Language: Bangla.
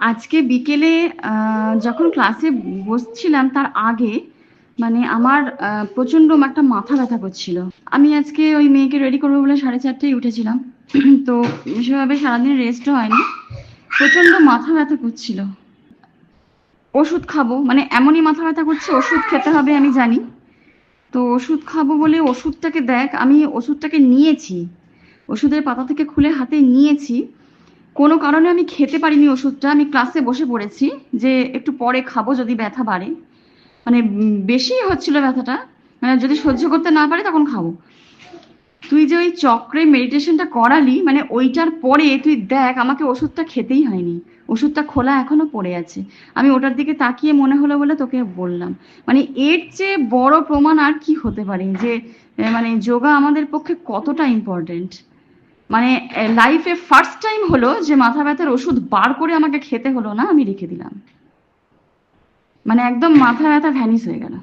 আজকে বিকেলে যখন ক্লাসে বসছিলাম তার আগে মানে আমার প্রচণ্ড একটা মাথা ব্যথা করছিল। আমি আজকে ওই মেয়েকে রেডি করব বলে সাড়ে চারটেয় উঠেছিলাম। তো সেভাবে সারাদিন রেস্টও হয়নি। প্রচণ্ড মাথা ব্যথা করছিল। ওষুধ খাব মানে এমনই মাথা ব্যথা করছে, ওষুধ খেতে হবে আমি জানি। তো ওষুধ খাব বলে ওষুধটাকে দেখ, আমি ওষুধটাকে নিয়েছি। ওষুধের পাতা থেকে খুলে হাতে নিয়েছি। কোনো কারণে আমি খেতে পারিনি ওষুধটা, আমি ক্লাসে বসে পড়েছি যে একটু পরে খাব যদি ব্যথা বাড়ে। মানে বেশি হচ্ছিল ব্যথাটা মানে যদি সহ্য করতে না পারি তখন খাব। তুই যে ওই চক্রে মেডিটেশনটা করালি মানে ওইটার পরে তুই দেখ, আমাকে ওষুধটা খেতেই হয়নি। ওষুধটা খোলা এখনও পড়ে আছে। আমি ওটার দিকে তাকিয়ে মনে হলো বলে তোকে বললাম। মানে এর চেয়ে বড় প্রমাণ আর কি হতে পারে যে মানে যোগা আমাদের পক্ষে কতটা ইম্পর্টেন্ট মানে লাইফে ফার্স্ট টাইম হলো যে মাথা ব্যথার ওষুধ বার করে আমাকে খেতে হলো না, আমি রেখে দিলাম। মানে একদম মাথা ব্যথা ভ্যানিস হয়ে গেল।